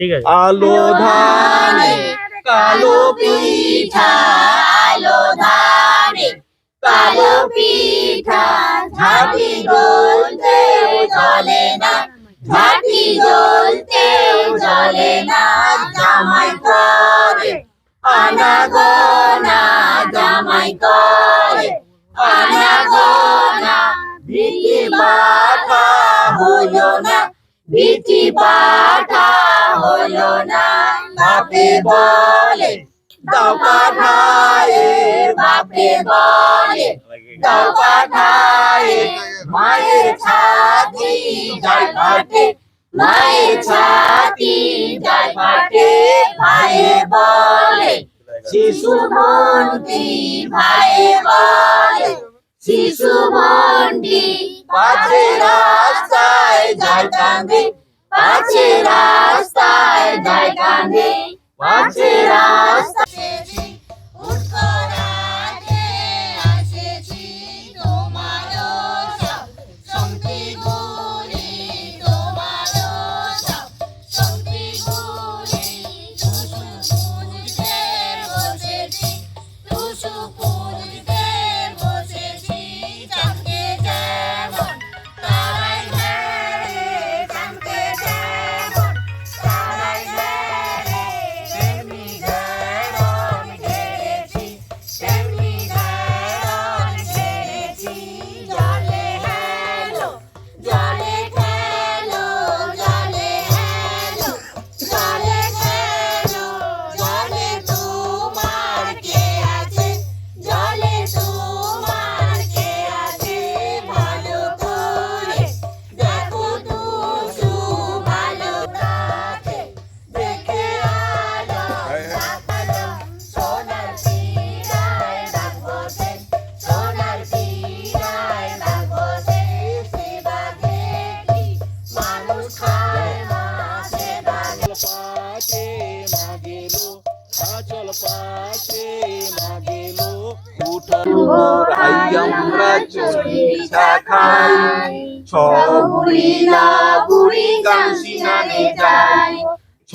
ঠিক আছে? আলো ধানে, কালো পিঠা, আলো ধারে কালো পিঠা, ঝাঁটি জ্বলতেও জলে না, ঝাঁটি জ্বলতেও জলে না, জামাই করে আনা গোনা জামাই করে আনা গোনা ভিটি পাঠা হলো না ভিটি পাঠা হলো না, বাপে বলে। দাও পাঠায় বাপে বলে। দাও পাঠায় মায়ের ছাতি যায় পাটে মায়ের ছাতি যায় পাটে ভাইয়ে বলে। শিশু বন্দি ভাইয়ে বলে। শিশু বন্দি পাছে যায় কাঁদে পাছে রাস্তায় যায় কাঁদে পাছে রাস্তায় আই আমরা চলি খাই ছ বুড়ি গান সিনানে যাই ছ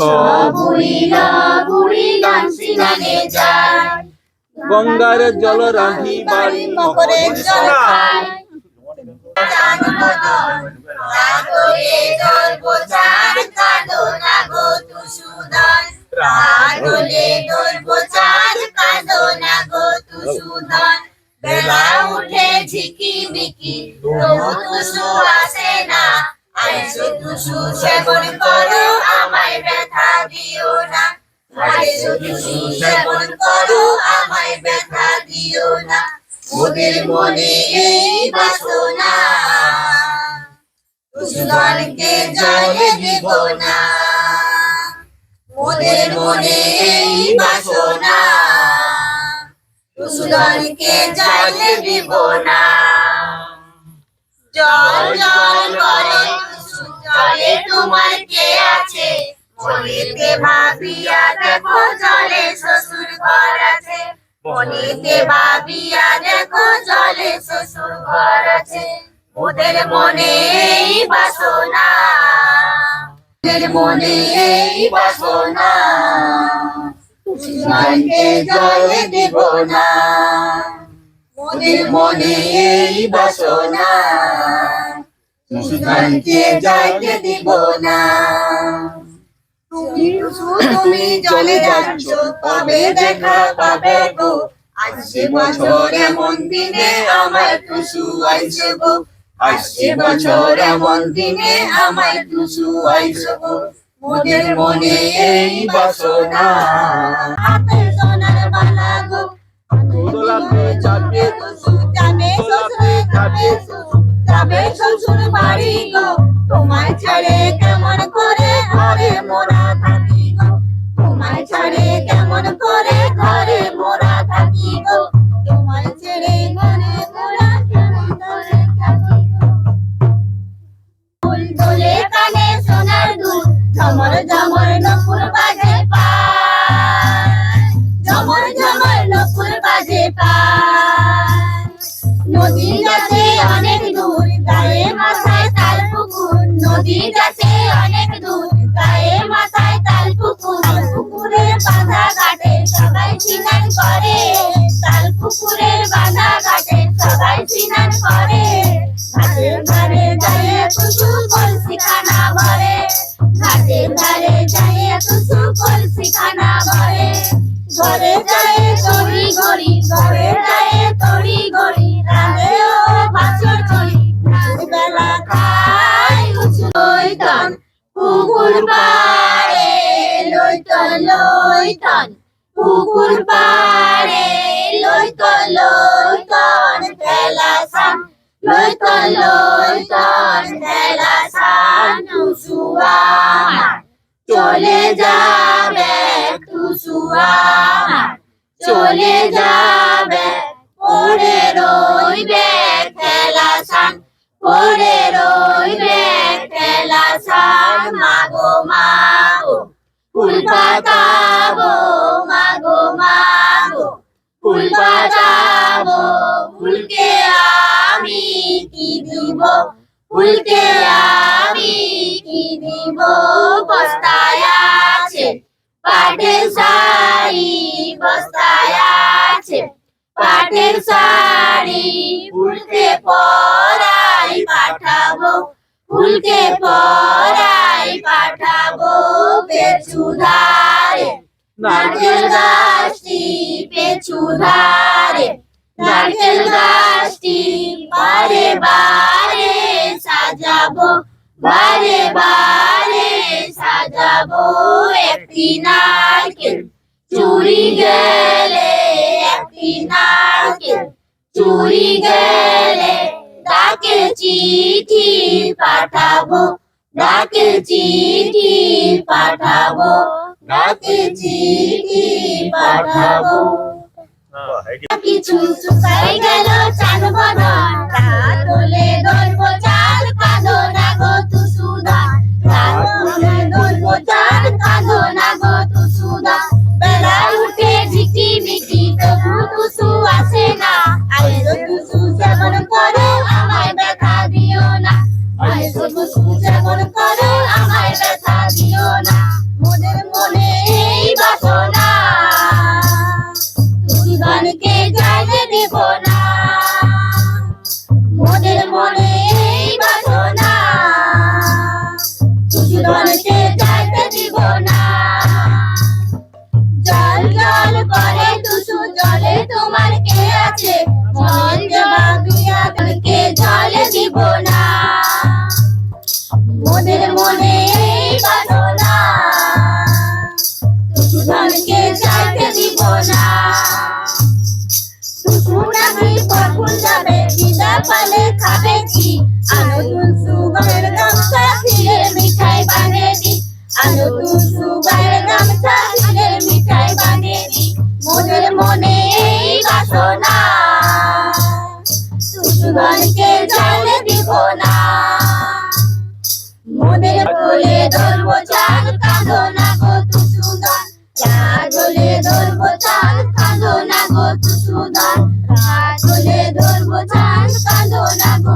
বুড়ি গান সিনানে যাই গঙ্গার জল রাহি বাড়ি খায় রাগলে কাঁদো না গো রাগলে বেলা উঠে ঝিকি মিকি, তবু তুসু আসে না। আইসো তুসু সেবন করো, আমায় ব্যথা দিও না। আইসো তুসু সেবন করো, আমায় ব্যথা দিও না। ওদের মনে এই বাসনা তুষুধনকে জলে দিব না। ওদের মনে এই বাসনা। তুষুধনকে জলে দিব না। জল জল করে জলে তোমার কে আছে? মনেতে ভাবিয়া দেখো, জলে শ্বশুর ঘর আছে। মনেতে ভাবিয়া দেখো, জলে শ্বশুর ঘর আছে। ওদের মনে বাসনা। ওদের মনে বাসনা। তুষারকে জলে দেব না। ওদের মনে এই বাসনা। তুষারকে যাইতে দিব না। তুমি জলে যাচ্ছ কবে দেখা, পাবে গো। আসছে বছর এমন দিনে আমার টুসু আইসে গো। আসছে বছর এমন দিনে আমার টুসু আইসে গো। মোদের মনে এই বাসনা। সোনার বালা গো দোলাতে চাপে শ্বশুর শ্বশুর যাবে বাড়ি গো তোমায় ছেড়ে কলসি খানা ভরে ঘাটের ধারে যায় টুসু কলসি খানা ভরে ঘরে যায় তড়ি ঘড়ি ঘরে যায় তড়ি পুকুর পাড়ে লইতন লইতন। পুকুর লইতন লইতন খেলা সান টুসুয়া চলে যাবে টুসুয়া চলে যাবে পড়ে রইবে খেলা সান পড়ে রইবে খেলা সান মাগো মাগো ফুল পাতাবো মাগো মাগো ফুল পাতাবো ফুলকে আমি কি দিব? ফুলকে আমি কি দিব? বস্তায় আছে পাটের শাড়ি, বস্তায় আছে পাটের শাড়ি। ফুলকে পরাই পাঠাবো ফুলকে পরাই পাঠাবো পেছু ধারে নারকেল গাছটি পেছু ধারে নারকেল গাছটি বারে বারে সাজাবো, বারে বারে সাজাবো একটি নারকেল। চুরি গেলে একটি নারকেল, চুরি গেলে ডাকে চিঠি পাঠাবো ডাকে চিঠি পাঠাবো ডাকে চিঠি পাঠাবো। কিছু শুকাই গেল চান বদন রাত হলে ধরবো চাল কাঁদো না গো তু সুদা রাত হলে ধরবো চাল কাঁদো না গো তু সুদা বেলা উঠে ঝিকি তবু তুসু আসে না। করে টুসু জলে তোমার কে আছে? মন জমা দুয়া কে জলে দিব না। মনের মনে বাসনা জীবনকে জায়গা দিব না। টুকুনাকি কখন যাবে দিদা পালে খাবে কি? আলো তুলসু গায়ের গামছা, ফিরে মিঠাই বানিয়ে দি। আলো তুলসু গায়ের গামছা ধরবো চাঁদ কাঁদো না গো তুসুদান রাত হলে ধরবো চাঁদ কাঁদো না গো তুসুদান রাত হলে ধরবো চাঁদ কাঁদো না গো।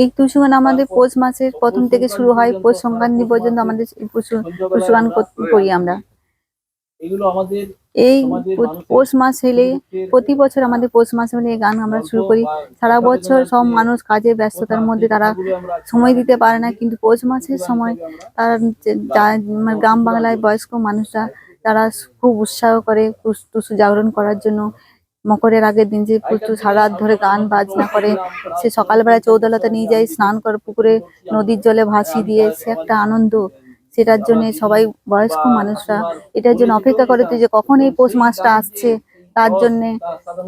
এই টুসু গান আমাদের পৌষ মাসের প্রথম থেকে শুরু হয় পৌষ সংক্রান্তি পর্যন্ত আমাদের টুসু গান করি আমরা। এগুলো আমাদের এই পৌষ মাস এলে প্রতি বছর আমাদের পৌষ মাসে হলে এই গান আমরা শুরু করি। সারা বছর সব মানুষ কাজে ব্যস্ততার মধ্যে তারা সময় দিতে পারে না কিন্তু পৌষ মাসের সময় তারা মানে গ্রাম বাংলায় বয়স্ক মানুষরা তারা খুব উৎসাহ করে টুস- টুসু জাগরণ করার জন্য মকরের আগের দিন যে প্রচুর সারা ধরে গান বাজনা করে সে সকালবেলা চৌদলাতে নিয়ে যায় স্নান করে পুকুরে নদীর জলে ভাসিয়ে দিয়ে সে একটা আনন্দ সেটার জন্য সবাই বয়স্ক মানুষরা এটার জন্য অপেক্ষা করে যে কখন এই পৌষ মাসটা আসছে, তার জন্যে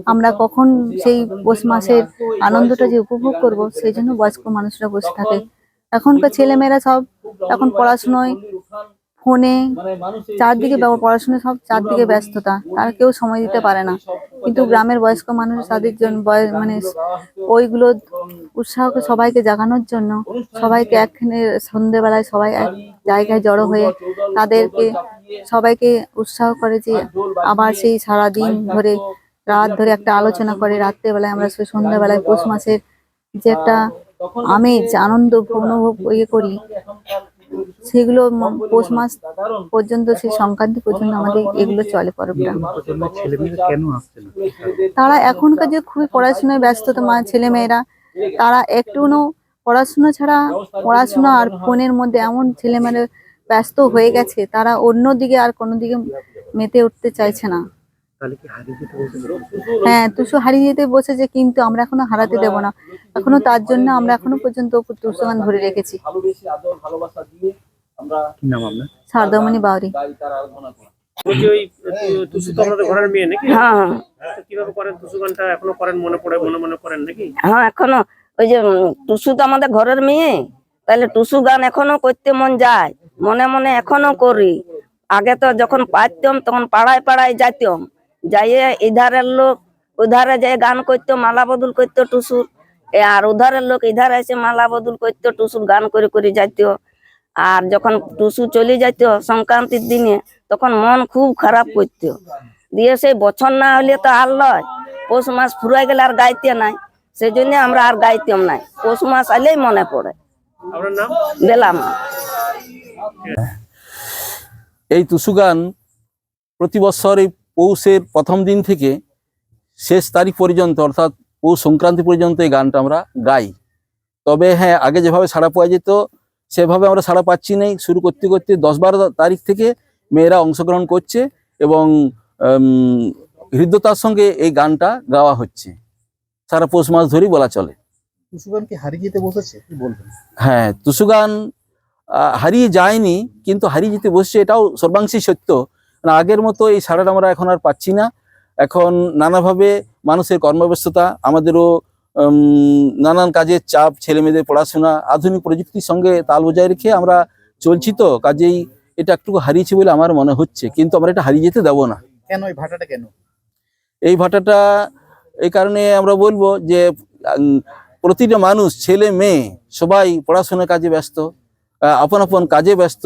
আমরা কখন সেই পৌষ মাসের আনন্দটা যে উপভোগ করব, সেই জন্য বয়স্ক মানুষরা বসে থাকে। এখনকার ছেলেমেয়েরা সব এখন পড়াশুনোয় ফোনে চারদিকে ব্যব- পড়াশোনা সব চারদিকে ব্যস্ততা তারা কেউ সময় দিতে পারে না। কিন্তু গ্রামের বয়স্ক মানুষ তাদের জন্য বয়স মানে ওইগুলো উৎসাহকে সবাইকে জাগানোর জন্য সবাইকে একখানে সন্ধেবেলায় সবাই এক জায়গায় জড়ো হয়ে তাদেরকে সবাইকে উৎসাহ করে যে আবার সেই সারা দিন ধরে রাত ধরে একটা আলোচনা করে রাত্রেবেলায় আমরা সেই সন্ধ্যাবেলায় পৌষ মাসের যে একটা আমেজ আনন্দ অনুভব ইয়ে করি। সেগুলো পৌষ মাস পর্যন্ত সেই সংক্রান্তি পর্যন্ত আমাদের এগুলো চলে পরবটা প্রজন্মের ছেলেমেয়েরা কেন আসছে না? তারা এখনকার যে খুবই পড়াশোনায় ব্যস্ত মা ছেলে মেয়েরা তারা একটুও পড়াশোনা ছাড়া পড়াশোনা আর ফোনের মধ্যে এমন ছেলে মেয়ে ব্যস্ত হয়ে গেছে তারা অন্য দিকে আর কোনো দিকে মেতে উঠতে চাইছে না। তাহলে কি হারিয়ে যেতে বলছে? হ্যাঁ তুষু হারিয়ে যেতে বসেছে কিন্তু আমরা এখনও হারাতে দেব না। এখনও তার জন্য আমরা এখনও পর্যন্ত তুষু গান ধরে রেখেছি। কি নাম আপনার? বাউরি। হ্যাঁ তো কীভাবে করেন? টুসু গানটা এখনও করেন? মনে পড়ে মনে মনে করেন নাকি? হ্যাঁ এখনও। ওই যে টুসু তো আমাদের ঘরের মেয়ে। তাহলে টুসু গান এখনও করতে মন যায়। মনে মনে এখনও করি। আগে তো যখন পারতাম তখন পাড়ায় পাড়ায় যাইতাম। যাইয়ে ইধারের লোক উধারে যেয়ে গান করতো মালা বদল করতো টুসুর এ আর উধারের লোক ইধারে এসে মালা বদল করতো টুসুর গান করে করে যাইতো। আর যখন টুসু চলে যাইত সংক্রান্তির দিনে তখন মন খুব খারাপ করত। দিয়ে সেই বছর না হলে তো আর লয়। পৌষ মাস ফুরাই গেলে আর গাইতে নাই। সেই জন্য আমরা আর গাইতাম নাই। পৌষ মাস আলেই মনে পড়ে। বেলাম এই টুসু গান প্রতি বছর এই পৌষের প্রথম দিন থেকে শেষ তারিখ পর্যন্ত অর্থাৎ পৌষ সংক্রান্তি পর্যন্ত এই গানটা আমরা গাই। তবে হ্যাঁ আগে যেভাবে সাড়া পাওয়া যেত সেভাবে আমরা সাড়া পাচ্ছি নেই। শুরু করতে করতে দশ বারো তারিখ থেকে মেয়েরা অংশগ্রহণ করছে এবং হৃদ্যতার সঙ্গে এই গানটা গাওয়া হচ্ছে। সারা পৌষ মাস ধরেই বলা চলে। টুসুগান হারিয়ে যেতে বসেছে? কি বলবেন? হ্যাঁ গান হারিয়ে যায়নি কিন্তু হারিয়ে যেতে বসছে এটাও সর্বাংশী সত্য। আগের মতো এই সাড়াটা আমরা এখন আর পাচ্ছি না। এখন নানাভাবে মানুষের কর্মব্যস্ততা আমাদেরও নানান কাজের চাপ ছেলে মেয়েদের পড়াশোনা আধুনিক প্রযুক্তির সঙ্গে তাল বজায় রেখে আমরা চলছি তো কাজেই এটা একটু হারিয়েছি বলে আমার মনে হচ্ছে কিন্তু আমরা এটা হারিয়ে যেতে দেবো না। কেন এই ভাটাটা কেন? এই ভাটাটা এই কারণে আমরা বলব যে প্রতিটা মানুষ ছেলে মেয়ে সবাই পড়াশোনার কাজে ব্যস্ত আপন আপন কাজে ব্যস্ত।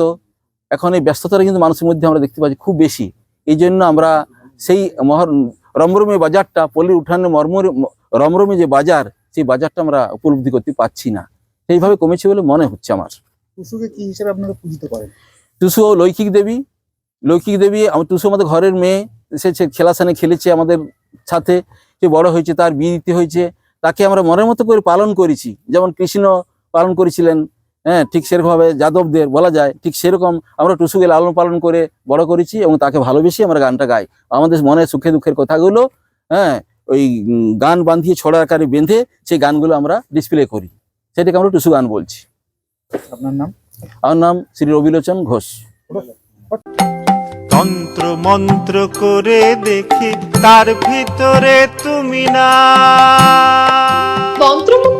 এখন এই ব্যস্ততাটা কিন্তু মানুষের মধ্যে আমরা দেখতে পাচ্ছি খুব বেশি। এই জন্য আমরা সেই মহর রমরমে বাজারটা পল্লীর উঠানে মর্মর রমরমে যে বাজার সেই বাজারটা আমরা উপলব্ধি করতে পারছি না। সেইভাবে কমেছে বলে মনে হচ্ছে আমার। টুসুকে কি হিসেবে আপনারা পূজিত করেন? টুসু লৌকিক দেবী। লৌকিক দেবী আমার টুসু আমাদের ঘরের মেয়ে সে সে খেলাসানে খেলেছে আমাদের সাথে সে বড় হয়েছে তার বিয়ে দিতে হয়েছে। তাকে আমরা মনের মতো করে পালন করেছি। যেমন কৃষ্ণ পালন করেছিলেন হ্যাঁ ঠিক সেরকমভাবে যাদবদের বলা যায় ঠিক সেরকম আমরা টুসুকে লালন পালন করে বড় করেছি এবং তাকে ভালোবেসে আমরা গানটা গাই। আমাদের মনে সুখে দুঃখের কথাগুলো হ্যাঁ ওই গান বাঁধিয়ে ছড়া আকারে বেঁধে সেই গানগুলো আমরা ডিসপ্লে করি। সেটাকে আমরা টুসু গান বলছি। আপনার নাম? আমার নাম শ্রী রবিলোচন ঘোষ। তন্ত্র মন্ত্র করে দেখি তার ভিতরে তুমি না। তন্ত্রমন্ত্রে